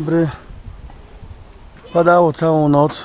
Dobry. Padało całą noc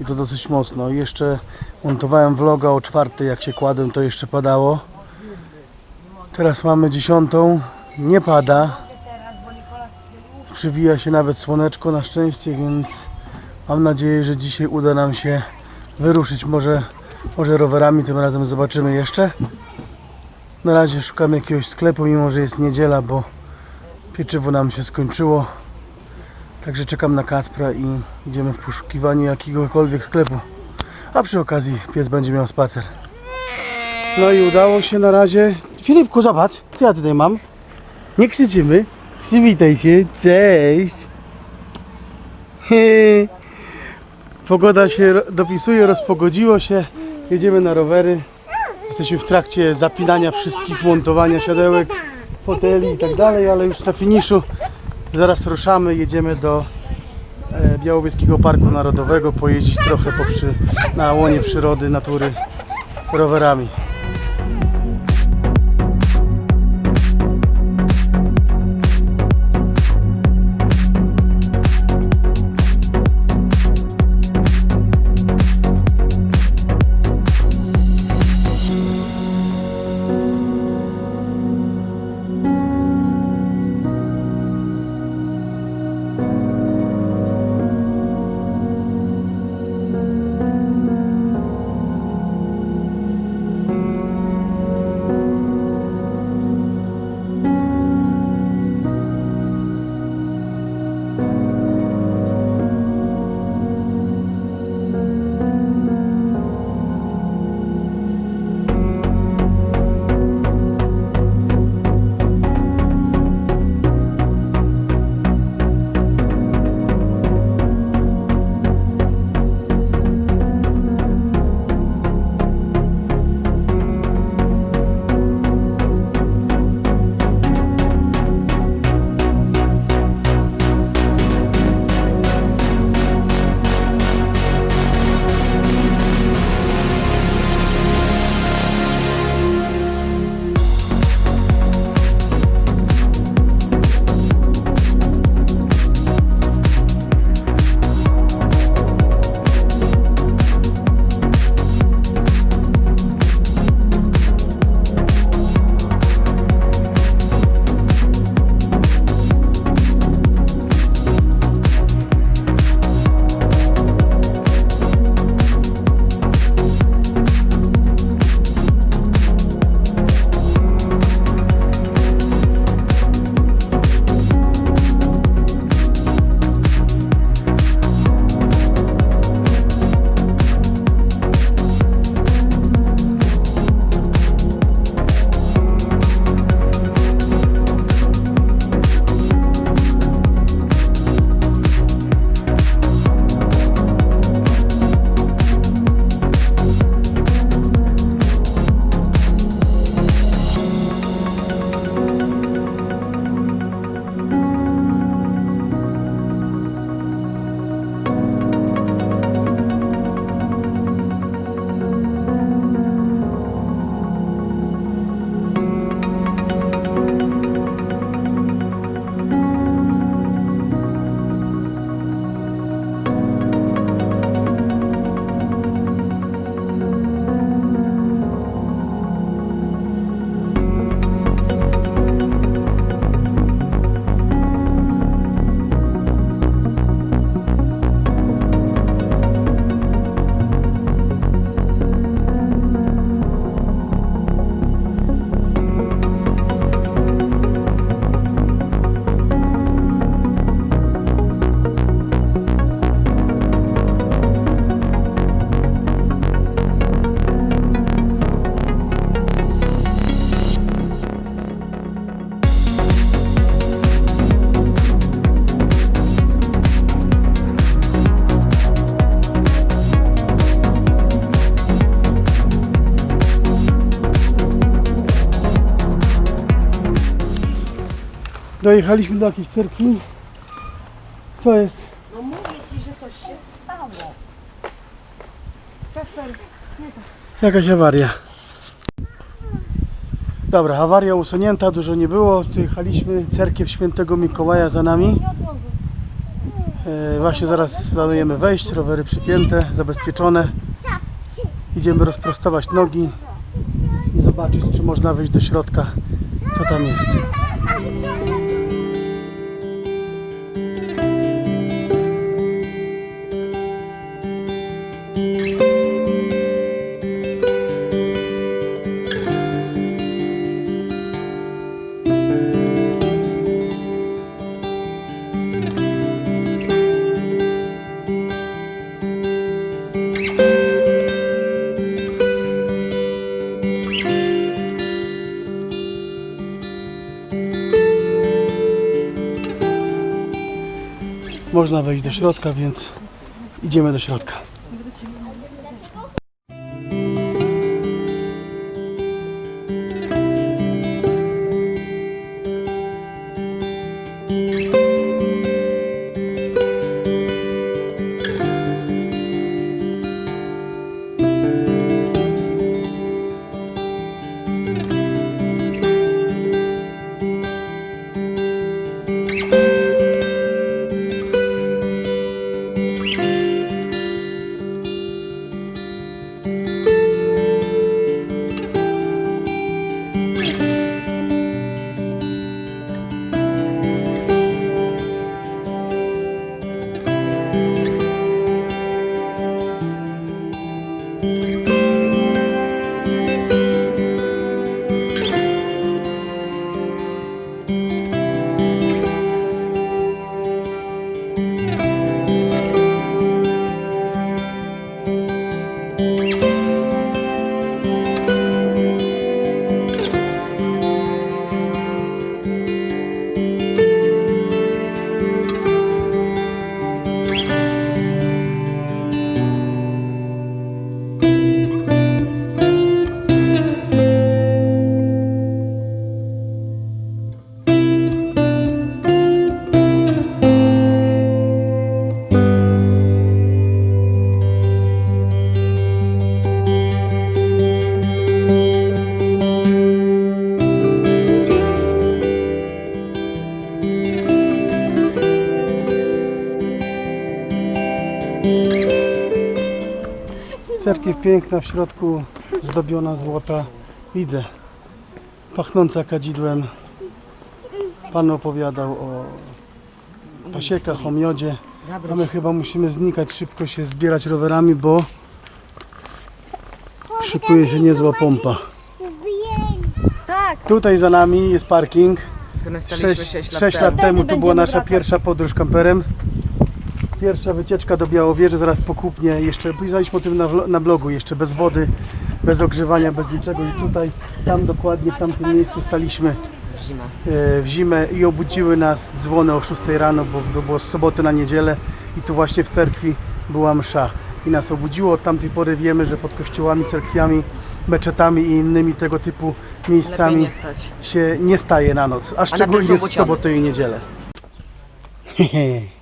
i to dosyć mocno. Jeszcze montowałem vloga o czwartej, jak się kładłem, to jeszcze padało. Teraz mamy dziesiątą, nie pada. Przybija się nawet słoneczko na szczęście, więc mam nadzieję, że dzisiaj uda nam się wyruszyć może, może rowerami, tym razem zobaczymy jeszcze. Na razie szukam jakiegoś sklepu, mimo że jest niedziela, bo pieczywo nam się skończyło. Także czekam na Kacpra i idziemy w poszukiwaniu jakiegokolwiek sklepu. A przy okazji pies będzie miał spacer. No i udało się na razie. Filipku, zobacz, co ja tutaj mam. Nie krzyczymy. Przywitaj się. Cześć. Pogoda się dopisuje, rozpogodziło się. Jedziemy na rowery. Jesteśmy w trakcie zapinania wszystkich, montowania siodełek, foteli i tak dalej, ale już na finiszu. Zaraz ruszamy, jedziemy do e, Białowieskiego Parku Narodowego, pojeździć trochę po przy, na łonie przyrody, natury rowerami. Dojechaliśmy do jakiejś cerkwi. Co jest? No mówię ci, że coś się stało. Kasper, Jakaś awaria. Dobra, awaria usunięta, dużo nie było. Jechaliśmy cerkiew świętego Mikołaja za nami. nie E, Właśnie zaraz planujemy wejść, rowery przypięte, zabezpieczone. Idziemy rozprostować nogi i zobaczyć, czy można wejść do środka, co tam jest. Można wejść do środka, więc idziemy do środka. Cerkiew piękna, w środku zdobiona złota. Widzę. Pachnąca kadzidłem. Pan opowiadał o pasiekach, o miodzie. A my chyba musimy znikać, szybko się zbierać rowerami, bo szykuje się niezła pompa. Tak. Tutaj za nami jest parking. Staliśmy 6, 6 lat 6 temu. to była nasza pierwsza podróż kamperem. Pierwsza wycieczka do Białowieży, zaraz po Kupnie. Jeszcze pisaliśmy o tym na, na blogu, jeszcze bez wody, bez ogrzewania, bez niczego. I tutaj, tam dokładnie, w tamtym miejscu staliśmy e, w zimę i obudziły nas dzwony o 6 rano, bo to było z soboty na niedzielę i tu właśnie w cerkwi była msza. I nas obudziło, od tamtej pory wiemy, że pod kościołami, cerkwiami, meczetami i innymi tego typu miejscami nie się nie staje na noc, a szczególnie w robocie. sobotę i niedzielę.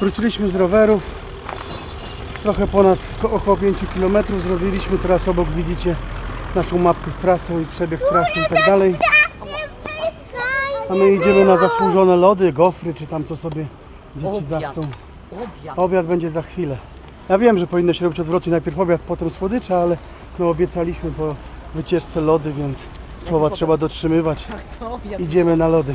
wróciliśmy z rowerów. Trochę ponad ko- około 5 km zrobiliśmy. Teraz obok widzicie naszą mapkę z trasą i przebieg trasy i tak dalej. A my idziemy na zasłużone lody, gofry, czy tam co sobie dzieci zachcą. Obiad. Będzie za chwilę. Ja wiem, że powinno się robić odwrotnie, najpierw obiad, potem słodycze, ale no obiecaliśmy po wycieczce lody, więc słowa trzeba dotrzymywać. Obiad. Idziemy na lody.